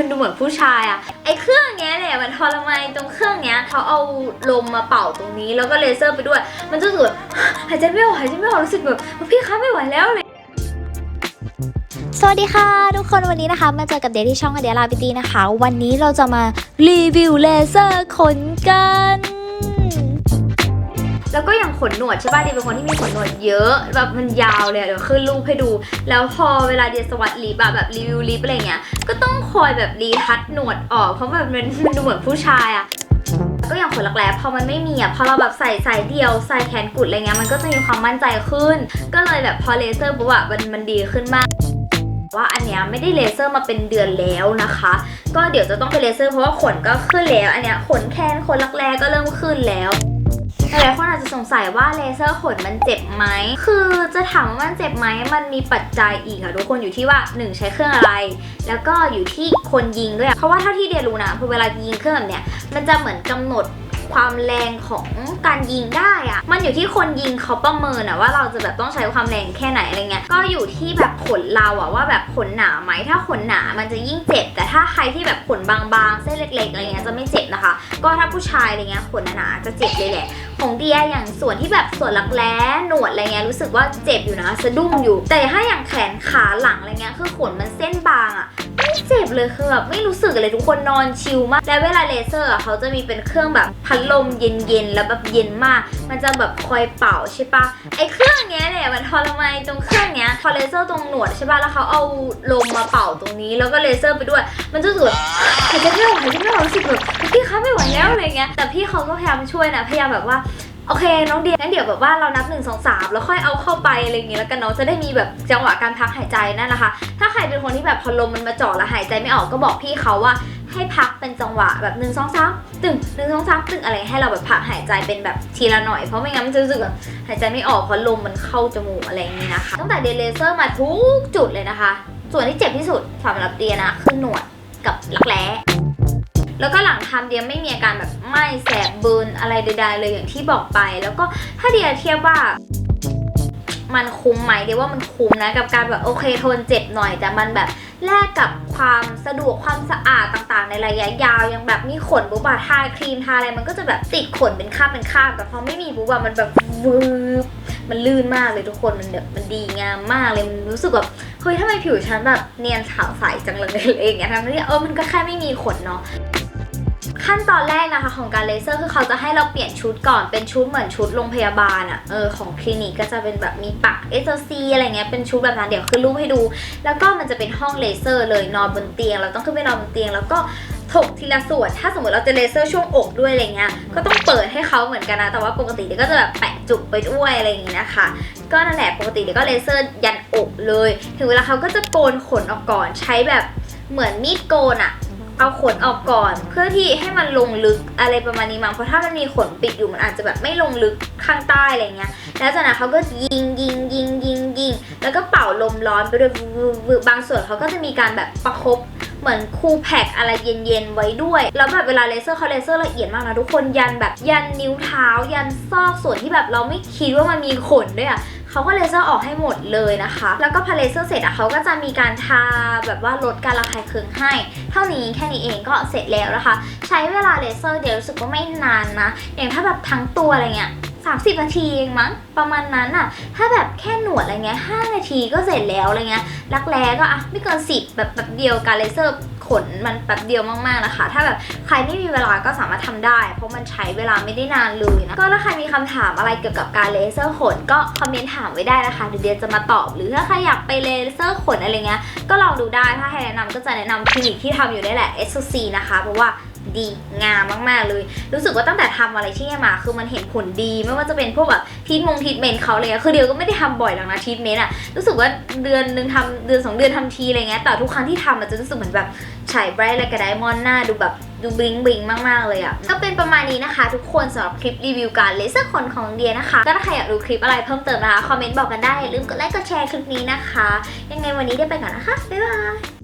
มันดูเหมือนผู้ชายอะไอเครื่องเนี้ยแหละมันทรมานตรงเครื่องเนี้ยเขาเอาลมมาเป่าตรงนี้ แล้วก็เลเซอร์ไปด้วย มันจะรู้สึกหายใจไม่ออกหายใจไม่ออกรู้สึกแบบพี่คะไม่ไหวแล้วเลยสวัสดีค่ะ ทุกคนวันนี้นะคะ มาเจอกับเดที่ช่องเดียลาบิตีนะคะ วันนี้เราจะมารีวิวเลเซอร์ขนกัน แล้วก็อย่างขนหนวดใช่ป่ะเดียเป็นคนที่มีขนหนวดเยอะแบบมันยาวเลยเดี๋ยวขึ้นรูปให้ดู แล้วพอเวลาเดียสวัสดลิปอะแบบรีวิวลิปอะไรเงี้ยก็ต้องคอยแบบรีทัดหนวดออก เพราะแบบมันมันดูเหมือนผู้ชายอะก็อย่างขนรักแร้พอมันไม่มีอะพอเราแบบใส่สายเดียวใส่แขนกุดอะไรเงี้ยมันก็จะมีความมั่นใจขึ้น ก็เลยแบบพอเลเซอร์ปุ๊บอะมันมันดีขึ้นมากว่าอันเนี้ยไม่ได้เลเซอร์มาเป็นเดือนแล้วนะคะ ก็เดี๋ยวจะต้องไปเลเซอร์เพราะว่าขนก็ขึ้นแล้ว อันเนี้ยขนแคนขนรักแร้ก็เริ่มขึ้นแล้ว หลายคนอาจจะสงสัยว่าเลเซอร์ขนมันเจ็บไหม คือจะถามว่ามันเจ็บไหม มันมีปัจจัยอีกค่ะทุกคนอยู่ที่ว่า 1 ใช้เครื่องอะไร แล้วก็อยู่ที่คนยิงด้วย เพราะว่าเท่าที่เดียรู้นะพอเวลายิงเครื่องแบบเนี้ย มันจะเหมือนกำหนดความแรงของการยิงได้อะมันอยู่ที่คนยิงเขาประเมินอะว่าเราจะแบบต้องใช้ความแรงแค่ไหนอะไรเงี้ย ก็อยู่ที่แบบขนเราอะว่าแบบขนหนาไหม ถ้าขนหนามันจะยิ่งเจ็บ แต่ถ้าใครที่แบบขนบางๆ เส้นเล็กๆอะไรเงี้ยจะไม่เจ็บนะคะ ก็ถ้าผู้ชายอะไรเงี้ยขนหนาจะเจ็บเลยแหละ ของเดียอย่างส่วนที่แบบส่วนหลักแร้หนวดอะไรเงี้ยรู้สึกว่าเจ็บอยู่นะสะดุ้งอยู่ แต่ถ้าอย่างแขนขาหลังอะไรเงี้ยคือขนมันเส้นบางอะ เจ็บเลยคือแบบไม่รู้สึกเลยทุกคนนอนชิลมาก และเวลาเลเซอร์อะเขาจะมีเป็นเครื่องแบบพัดลมเย็นๆแล้วแบบเย็นมาก มันจะแบบคอยเป่าใช่ปะไอเครื่องเนี้ยเนี่ยมันทรมานตรงเครื่องเนี้ยพอเลเซอร์ตรงหนวดใช่ปะแล้วเขาเอาลมมาเป่าตรงนี้ แล้วก็เลเซอร์ไปด้วย มันจะรู้สึกแบบหายใจไม่ออกหายใจไม่ออกรู้สึกแบบพี่คะไม่ไหวแล้วอะไรเงี้ยแต่พี่เขาก็พยายามช่วยนะพยายามแบบว่า โอเค น้องเดียงั้นเดี๋ยวแบบว่าเรานับ1 2 3แล้วค่อยเอาเข้าไปอะไรอย่างงี้แล้วกันเนาะจะได้มีแบบจังหวะการพักหายใจนั่นแหละค่ะถ้าใครเป็นคนที่แบบพอลมมันมาเจาะแล้วหายใจไม่ออกก็บอกพี่เขาว่าให้พักเป็นจังหวะแบบ1 2 3ตึง1 2 3ตึงอะไรให้เราแบบพักหายใจเป็นแบบทีละหน่อยเพราะไม่งั้นมันจะรู้สึกแบบหายใจไม่ออกเพราะลมมันเข้าจมูกอะไรอย่างงี้นะคะตั้งแต่เดเลเซอร์มาทุกจุดเลยนะคะ ส่วนที่เจ็บที่สุดสำหรับเดียนะคือหนวดกับรักแร้ แล้วก็หลังทำเดียไม่มีอาการแบบไหม้แสบเบิร์นอะไรใด ๆ เลยอย่างที่บอกไป แล้วก็ถ้าเดียเทียบว่ามันคุ้มไหมเดียว่ามันคุ้มนะกับการแบบโอเคทนเจ็บหน่อย แต่มันแบบแลกกับความสะดวกความสะอาดต่างๆ ในระยะยาวยังแบบมีขนปุ๊บอะทาครีมทาอะไรมันก็จะแบบติดขนเป็นคราบเป็นคราบแต่พอไม่มีปุ๊บอะมันแบบวืบมันลื่นมากเลยทุกคนมันแบบมันดีงามมากเลยมันรู้สึกแบบเฮ้ยทำไมผิวฉันแบบเนียนขาวใสจังเลยอะไรอย่างเงี้ยทั้งที่เออมันก็แค่ไม่มีขนเนาะ ขั้นตอนแรกนะคะของการเลเซอร์คือเขาจะให้เราเปลี่ยนชุดก่อนเป็นชุดเหมือนชุดโรงพยาบาลอะ่ะเออของคลินิกก็จะเป็นแบบมีปักเอสซีอะไรเงี้ยเป็นชุดแบบนั้นเดี๋ยวขึ้นรูปให้ดู แล้วก็มันจะเป็นห้องเลเซอร์เลยนอนบนเตียง เราต้องขึ้นไปนอนบนเตียง แล้วก็ถกทีละส่วน ถ้าสมมติเราจะเลเซอร์ช่วงอกด้วยอะไรเงี้ย ก็ต้องเปิดให้เขาเหมือนกันนะ แต่ว่าปกติเดี๋ยวก็จะแบบแปะจุกไปด้วยอะไรอย่างงี้นะคะ ก็นั่นแหละปกติเดี๋ยวก็เลเซอร์ยันอกเลย ถึงเวลาเขาก็จะโกนขนออกก่อนใช้แบบเหมือนมีดโกนอะ เอาขนออกก่อน เพื่อที่ให้มันลงลึกอะไรประมาณนี้มั้งเพราะถ้ามันมีขนปิดอยู่มันอาจจะแบบไม่ลงลึกข้างใต้อะไรเงี้ย แล้วจากนั้นเขาก็ยิงยิงยิงยิงยิงแล้วก็เป่าลมร้อนไปด้วยบางส่วนเขาก็จะมีการแบบประคบ เหมือนคูลแพคอะไรเย็นๆไว้ด้วย แล้วแบบเวลาเลเซอร์เขาเลเซอร์ละเอียดมากนะทุกคนยันแบบยันนิ้วเท้า ยันซอกส่วนที่แบบเราไม่คิดว่ามันมีขนด้วยอะเขาก็เลเซอร์ออกให้หมดเลยนะคะ แล้วก็พอเลเซอร์เสร็จอะเขาก็จะมีการทาแบบว่าลดการระคายเคืองให้ เท่านี้แค่นี้เองก็เสร็จแล้วนะคะ ใช้เวลาเลเซอร์เดี๋ยวรู้สึกว่าไม่นานนะ อย่างถ้าแบบทั้งตัวอะไรเงี้ย 30 นาทีเองมั้งประมาณนั้นอะถ้าแบบแค่หนวดอะไรเงี้ย5นาทีก็เสร็จแล้วอะไรเงี้ยรักแร้ก็อะไม่เกิน 10 แบบแบบเดียวการเลเซอร์ขนมันแป๊บเดียวมากๆนะคะ ถ้าแบบใครไม่มีเวลาก็สามารถทำได้ เพราะมันใช้เวลาไม่ได้นานเลยนะ ก็ถ้าใครมีคำถามอะไรเกี่ยวกับการเลเซอร์ขนก็คอมเมนต์ถามไว้ได้นะคะ เดี๋ยวเดียจะมาตอบ หรือถ้าใครอยากไปเลเซอร์ขนอะไรเงี้ย ก็ลองดูได้ ถ้าให้แนะนำก็จะแนะนำคลินิกที่ทำอยู่ได้แหละ s c นะคะ เพราะว่า ดีงามมากๆเลย รู้สึกว่าตั้งแต่ทำอะไรที่นี่มา คือมันเห็นผลดีไม่ว่าจะเป็นพวกแบบทีทมงทีทเมนเขาเลยอะคือเดียวก็ไม่ได้ทำบ่อยหรอกนะทีทเมนอะรู้สึกว่าเดือนหนึ่งทำเดือนสองเดือนทำทีอะไรเงี้ยแต่ทุกครั้งที่ทำมันจะรู้สึกเหมือนแบบฉายไบรท์และกระไดมอนหน้าดูแบบดูบลิงบลิงมากๆเลยอะก็เป็นประมาณนี้นะคะทุกคนสำหรับคลิปรีวิวการเลเซอร์ขนของเดียนะคะ ก็ถ้าใครอยากดูคลิปอะไรเพิ่มเติมนะคะ คอมเมนต์บอกกันได้ อย่าลืมกดไลค์กดแชร์คลิปนี้นะคะ ยังไงวันนี้ได้ไปก่อนนะคะ บ๊ายบาย